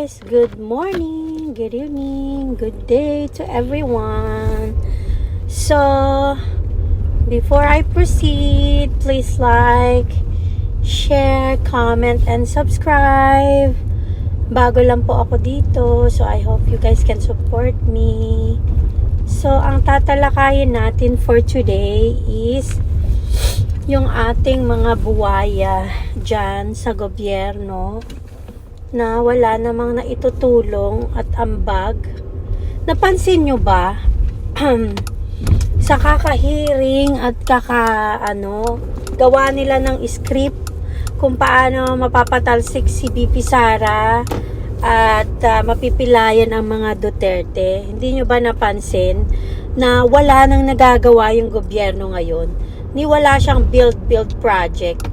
guys! Good morning, good evening, good day to everyone. So, before I proceed, please like, share, comment, and subscribe. Bago lang po ako dito, so I hope you guys can support me. So, ang tatalakayin natin for today is yung ating mga buwaya dyan sa gobyerno na wala namang naitutulong at ambag. Napansin nyo ba? sa kakahiring at kaka ano, gawa nila ng script kung paano mapapatalsik si BP Sara at ah, mapipilayan ang mga Duterte. Hindi nyo ba napansin na wala nang nagagawa yung gobyerno ngayon? Ni wala siyang build-build project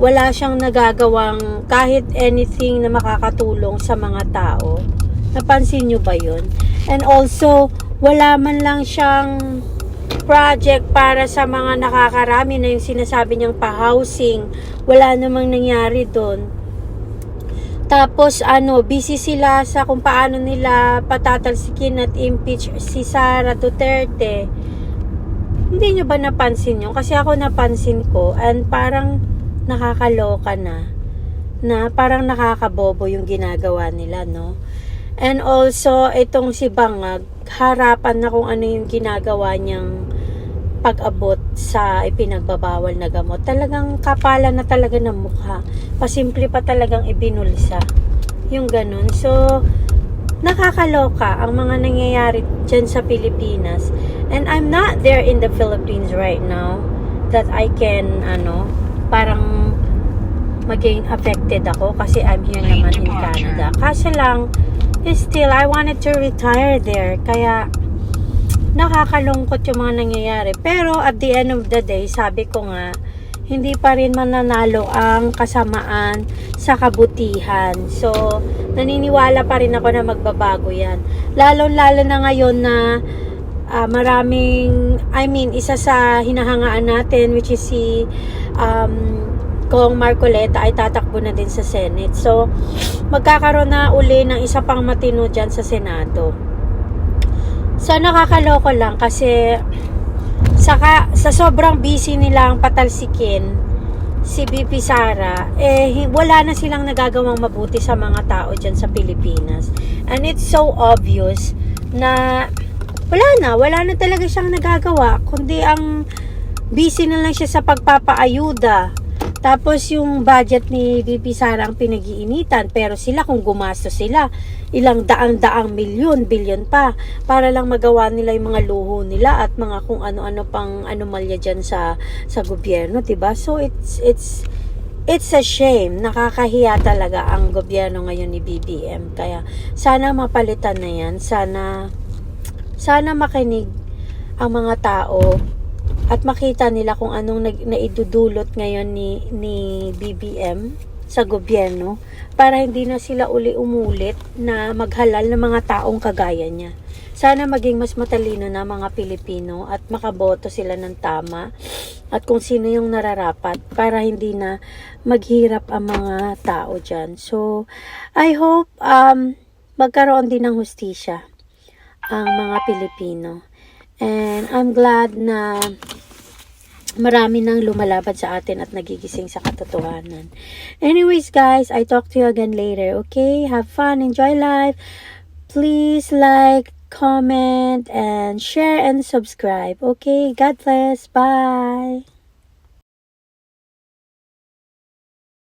wala siyang nagagawang kahit anything na makakatulong sa mga tao. Napansin nyo ba yun? And also, wala man lang siyang project para sa mga nakakarami na yung sinasabi niyang pa-housing. Wala namang nangyari doon. Tapos ano, busy sila sa kung paano nila patatalsikin at impeach si Sara Duterte. Hindi nyo ba napansin yun? Kasi ako napansin ko and parang nakakaloka na na parang nakakabobo yung ginagawa nila, no? And also, itong si Bangag, harapan na kung ano yung ginagawa niyang pag-abot sa ipinagbabawal na gamot. Talagang kapala na talaga ng mukha. Pasimple pa talagang ibinulsa. Yung ganun. So, nakakaloka ang mga nangyayari dyan sa Pilipinas. And I'm not there in the Philippines right now that I can, ano, parang maging affected ako kasi I'm here naman in Canada. Kaso lang, still, I wanted to retire there. Kaya, nakakalungkot yung mga nangyayari. Pero, at the end of the day, sabi ko nga, hindi pa rin mananalo ang kasamaan sa kabutihan. So, naniniwala pa rin ako na magbabago yan. Lalo-lalo na ngayon na ah, maraming, I mean, isa sa hinahangaan natin, which is si um, Kong Marcoleta ay tatakbo na din sa Senate. So, magkakaroon na uli ng isa pang matino dyan sa Senado. So, nakakaloko lang kasi saka, sa sobrang busy nilang patalsikin si BP Sara, eh, wala na silang nagagawang mabuti sa mga tao dyan sa Pilipinas. And it's so obvious na wala na, wala na talaga siyang nagagawa, kundi ang busy na lang siya sa pagpapaayuda. Tapos yung budget ni BP Sara ang pinag-iinitan, pero sila kung gumastos sila, ilang daang-daang milyon, bilyon pa, para lang magawa nila yung mga luho nila at mga kung ano-ano pang anomalya dyan sa, sa gobyerno, ba So it's, it's, it's a shame. Nakakahiya talaga ang gobyerno ngayon ni BBM. Kaya sana mapalitan na yan. Sana, sana makinig ang mga tao at makita nila kung anong nag, naidudulot ngayon ni, ni BBM sa gobyerno para hindi na sila uli umulit na maghalal ng mga taong kagaya niya. Sana maging mas matalino na mga Pilipino at makaboto sila ng tama at kung sino yung nararapat para hindi na maghirap ang mga tao dyan. So, I hope um, magkaroon din ng hustisya ang mga Pilipino. And I'm glad na marami nang lumalabad sa atin at nagigising sa katotohanan. Anyways, guys, I talk to you again later, okay? Have fun, enjoy life. Please like, comment, and share and subscribe, okay? God bless. Bye.